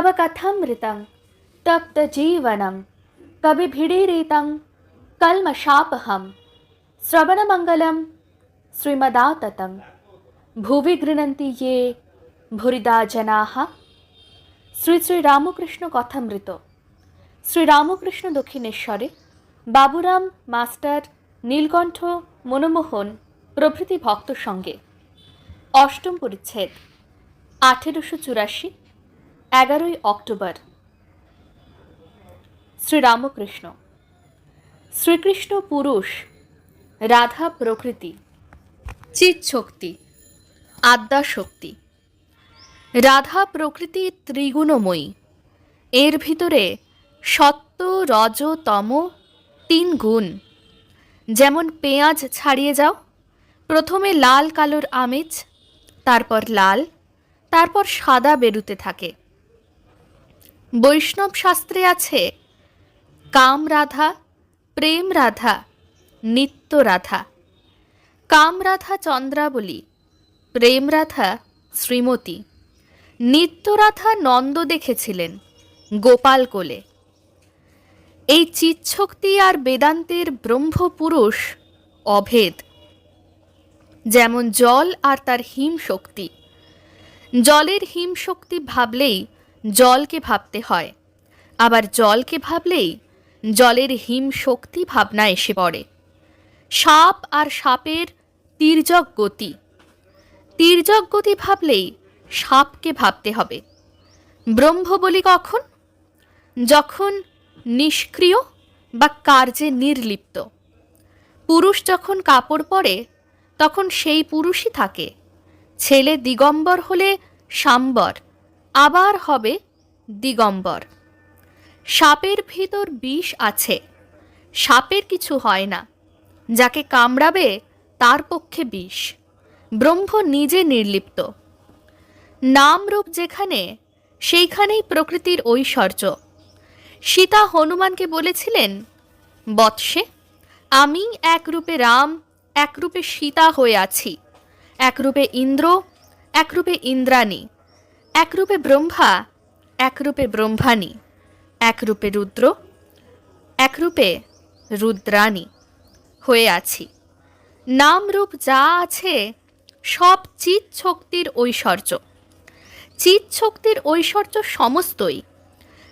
तव कथमृतं तप्तजीवनं कविभिडीरितं कल्मषापहं श्रवणमङ्गलं श्रीमदाततं ভুবি গৃণন্তি ইয়ে ভুরিদা জনাহ শ্রী শ্রী রামকৃষ্ণ কথামৃত শ্রী রামকৃষ্ণ দক্ষিণেশ্বরে বাবুরাম মাস্টার নীলকণ্ঠ মনমোহন প্রভৃতি ভক্ত সঙ্গে অষ্টম পরিচ্ছেদ আঠেরোশো চুরাশি এগারোই অক্টোবর। শ্রীরামকৃষ্ণ। শ্রীকৃষ্ণ পুরুষ, রাধা প্রকৃতি, চিৎ শক্তি আদ্যাশক্তি রাধা প্রকৃতি ত্রিগুণময়ী। এর ভিতরে সত্য, রজ, তম তিন গুণ। যেমন পেঁয়াজ ছাড়িয়ে যাও, প্রথমে লাল কালোর আমেজ, তারপর লাল, তারপর সাদা বেরুতে থাকে। বৈষ্ণব শাস্ত্রে আছে, কাম রাধা, প্রেম রাধা, নিত্য রাধা। কাম রাধা চন্দ্রাবলী, প্রেম রাধা শ্রীমতী। নিত্যরাধা নন্দ দেখেছিলেন, গোপাল কোলে। এই চিৎশক্তি আর বেদান্তের ব্রহ্মপুরুষ অভেদ। যেমন জল আর তার হিম শক্তি জলের হিম শক্তি ভাবলেই জলকে ভাবতে হয়। আবার জলকে ভাবলেই জলের হিম শক্তি ভাবনা এসে পড়ে। সাপ আর সাপের তীর্যক গতি। তীর্যক গতি ভাবলেই সাপকে ভাবতে হবে। ব্রহ্ম বলি কখন? যখন নিষ্ক্রিয় বা কার্যে নির্লিপ্ত। পুরুষ যখন কাপড় পরে, তখন সেই পুরুষই থাকে। ছেলে দিগম্বর হলে সাম্বর। আবার হবে দিগম্বর। সাপের ভিতর বিষ আছে। সাপের কিছু হয় না। যাকে কামড়াবে তার পক্ষে বিষ। ব্রহ্ম নিজে নির্লিপ্ত। নামরূপ যেখানে, সেইখানেই প্রকৃতির ঐশ্বর্য। সীতা হনুমানকে বলেছিলেন, বৎসে, আমি একরূপে রাম একরূপে সীতা হয়ে আছি। একরূপে ইন্দ্র একরূপে ইন্দ্রাণী। একরূপে ব্রহ্মা, একরূপে ব্রহ্মাণী, একরূপে রুদ্র, একরূপে রুদ্রাণী হয়ে আছি। নামরূপ যা আছে, সব চিৎ শক্তির ঐশ্বর্য। চিৎ শক্তির ঐশ্বর্য সমস্তই,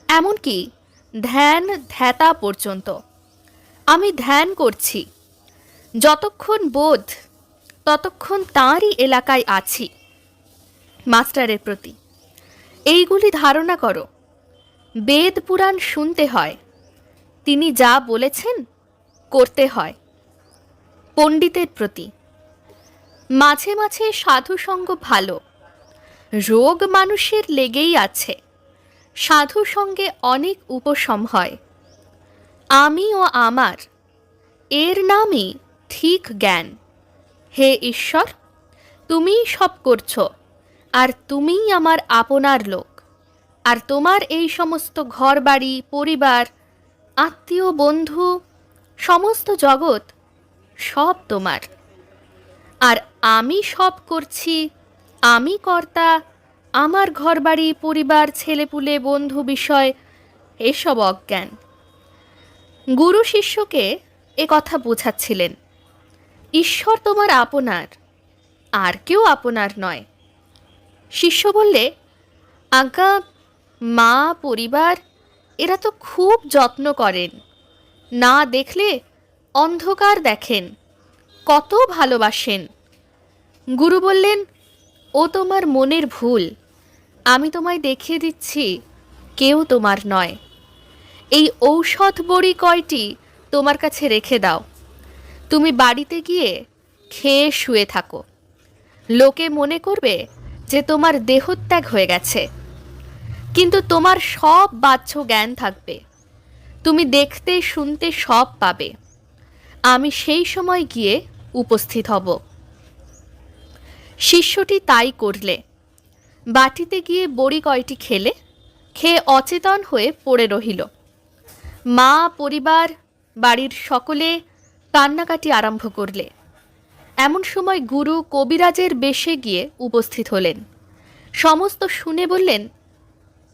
এমনকি ধ্যান ধ্যাতা পর্যন্ত। আমি ধ্যান করছি। যতক্ষণ বোধ, ততক্ষণ তাঁরই এলাকায় আছি। মাস্টারের প্রতি এইগুলি ধারণা করো। বেদ পুরাণ শুনতে হয়। তিনি যা বলেছেন করতে হয়। পণ্ডিতের প্রতি। মাঝে মাঝে সাধুসঙ্গ ভালো। রোগ মানুষের লেগেই আছে। সাধু সঙ্গে অনেক উপশম হয়। আমি ও আমার, এর নামই ঠিক জ্ঞান। হে ঈশ্বর, তুমিই সব করছ। আর তুমিই আমার আপনার লোক। আর তোমার এই সমস্ত ঘরবাড়ি, পরিবার, আত্মীয়, বন্ধু, সমস্ত জগৎ সব তোমার। আর আমি সব করছি, আমি কর্তা, আমার ঘরবাড়ি, পরিবার, ছেলেপুলে, বন্ধু বিষয়, এসব অজ্ঞান। গুরু শিষ্যকে এ কথা বোঝাচ্ছিলেন, ঈশ্বর তোমার আপনার, আর কেউ আপনার নয়। শিষ্য বললে আজ্ঞা মা, পরিবার, এরা তো খুব যত্ন করেন। না দেখলে অন্ধকার দেখেন, কত ভালোবাসেন। গুরু বললেন, ও তোমার মনের ভুল, আমি তোমায় দেখিয়ে দিচ্ছি, কেউ তোমার নয়। এই ঔষধ বড়ি কয়টি তোমার কাছে রেখে দাও। তুমি বাড়িতে গিয়ে খেয়ে শুয়ে থাকো। লোকে মনে করবে যে তোমার দেহত্যাগ হয়ে গেছে। কিন্তু তোমার সব বাহ্য জ্ঞান থাকবে। তুমি দেখতে, শুনতে সব পাবে। আমি সেই সময় গিয়ে উপস্থিত হব। শিষ্যটি তাই করলে। বাটিতে গিয়ে বড়ি কয়টি খেলে, খেয়ে অচেতন হয়ে পড়ে রহিল। মা, পরিবার, বাড়ির সকলে কান্নাকাটি আরম্ভ করলে। এমন সময় গুরু কবিরাজের বেশে গিয়ে উপস্থিত হলেন। সমস্ত শুনে বললেন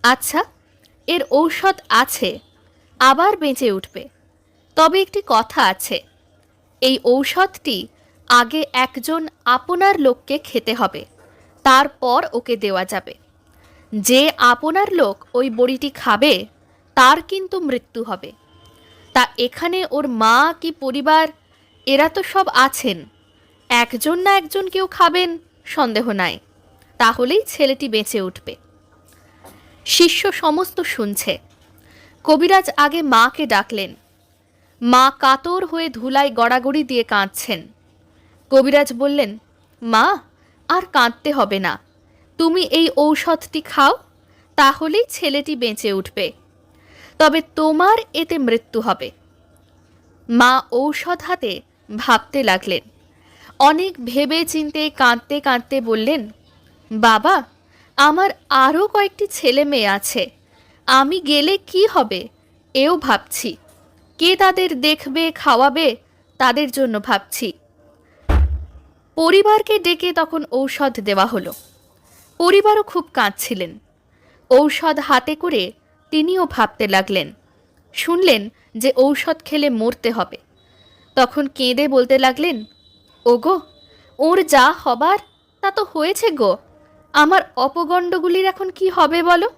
আচ্ছা এর ঔষধ আছে, আবার বেঁচে উঠবে। তবে একটি কথা আছে, এই ঔষধটি আগে একজন আপনার লোককে খেতে হবে, তারপর ওকে দেওয়া যাবে। যে আপনার লোক ওই বড়িটি খাবে, তার কিন্তু মৃত্যু হবে। তা এখানে ওর মা কি পরিবার? এরা তো সব আছেন। একজন না একজন কেউ খাবেন, সন্দেহ নাই। তাহলেই ছেলেটি বেঁচে উঠবে। শিষ্য সমস্ত শুনছে। কবিরাজ আগে মাকে ডাকলেন। মা কাতর হয়ে ধুলায় গড়াগড়ি দিয়ে কাঁদছেন। কবিরাজ বললেন, মা, আর কাঁদতে হবে না। তুমি এই ঔষধটি খাও, তাহলেই ছেলেটি বেঁচে উঠবে। তবে তোমার এতে মৃত্যু হবে। মা ঔষধ হাতে ভাবতে লাগলেন। অনেক ভেবে চিনতে কাঁদতে কাঁদতে বললেন, বাবা, আমার আরও কয়েকটি ছেলে মেয়ে আছে। আমি গেলে কি হবে? এও ভাবছি। কে তাদের দেখবে, খাওয়াবে, তাদের জন্য ভাবছি। পরিবারকে ডেকে তখন ঔষধ দেওয়া হলো। পরিবারও খুব কাঁদছিলেন। ঔষধ হাতে করে তিনিও ভাবতে লাগলেন, শুনলেন যে ঔষধ খেলে মরতে হবে। তখন কেঁদে বলতে লাগলেন ওগো, ওর যা হবার তা তো হয়েছে গো। আমার অপগণ্ডগুলির এখন কি হবে বলো?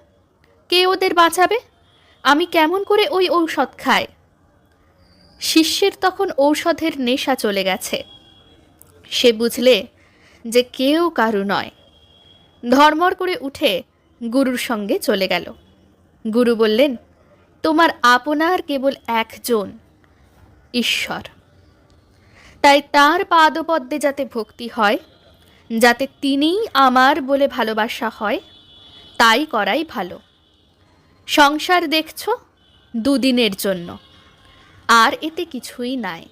কে ওদের বাঁচাবে? আমি কেমন করে ওই ঔষধ খাই? শিষ্যের তখন ঔষধের নেশা চলে গেছে। সে বুঝলে যে কেউ কারু নয়। ধর্মর করে উঠে গুরুর সঙ্গে চলে গেল। গুরু বললেন, তোমার আপনার কেবল একজন ঈশ্বর। তাই তার পাদপদ্মে যাতে ভক্তি হয়, যাতে তিনিই আমার বলে ভালোবাসা হয়, তাই করাই ভালো। সংসার দেখছ দুদিনের জন্য, আর এতে কিছুই নাই।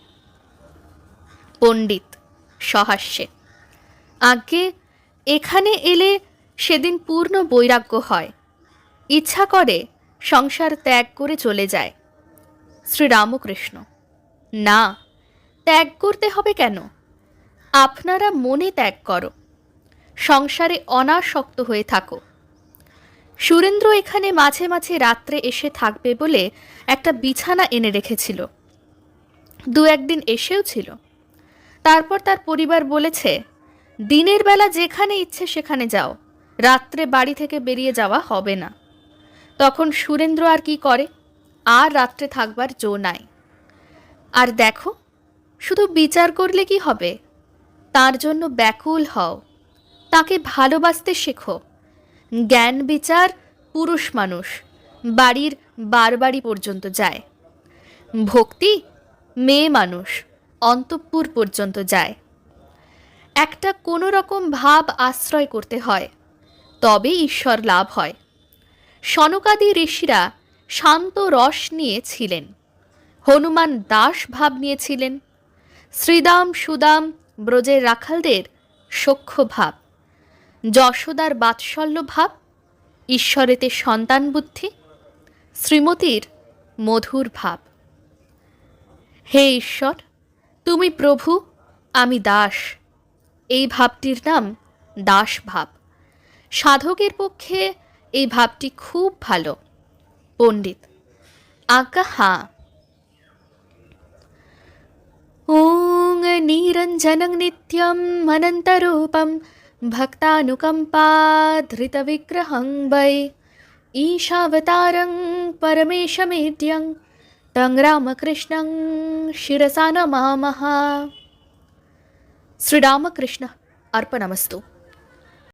পণ্ডিত সহাস্যে আগে এখানে এলে সেদিন পূর্ণ বৈরাগ্য হয়। ইচ্ছা করে সংসার ত্যাগ করে চলে যায়। শ্রীরামকৃষ্ণ, না। ত্যাগ করতে হবে কেন? আপনারা মনে ত্যাগ করো। সংসারে অনাসক্ত হয়ে থাকো। সুরেন্দ্র এখানে মাঝে মাঝে রাত্রে এসে থাকবে বলে একটা বিছানা এনে রেখেছিল। দু একদিন এসেও ছিল। তারপর তার পরিবার বলেছে, দিনের বেলা যেখানে ইচ্ছে সেখানে যাও। রাত্রে বাড়ি থেকে বেরিয়ে যাওয়া হবে না। তখন সুরেন্দ্র আর কি করে? আর রাত্রে থাকবার জো নাই। আর দেখো শুধু বিচার করলে কি হবে? তার জন্য ব্যাকুল হও। তাকে ভালোবাসতে শেখো। জ্ঞান বিচার পুরুষ মানুষ। বাড়ির বারবাড়ি পর্যন্ত যায়। ভক্তি মেয়ে মানুষ। অন্তঃপুর পর্যন্ত যায়। একটা কোনো রকম ভাব আশ্রয় করতে হয়। তবে ঈশ্বর লাভ হয়। সনকাদি ঋষিরা শান্ত রস নিয়েছিলেন হনুমান দাস ভাব নিয়েছিলেন। শ্রীদাম সুদাম ব্রজের রাখালদের সখ্য ভাব যশোদার বাৎসল্য ভাব ঈশ্বরেতে সন্তান বুদ্ধি শ্রীমতীর মধুর ভাব হে ঈশ্বর, তুমি প্রভু, আমি দাস। এই ভাবটির নাম দাস ভাব সাধকের পক্ষে এই ভাবটি খুব ভালো। পণ্ডিত আজ্ঞা হাঁ। ॐ निरञ्जनं नित्यम् अनन्तरूपं भक्तानुकम्पाधृतविग्रहं वै। ईशावतारं परमेशमेड्यं तं रामकृष्णं शिरसा नमामः। श्रीरामकृष्ण अर्पणमस्तु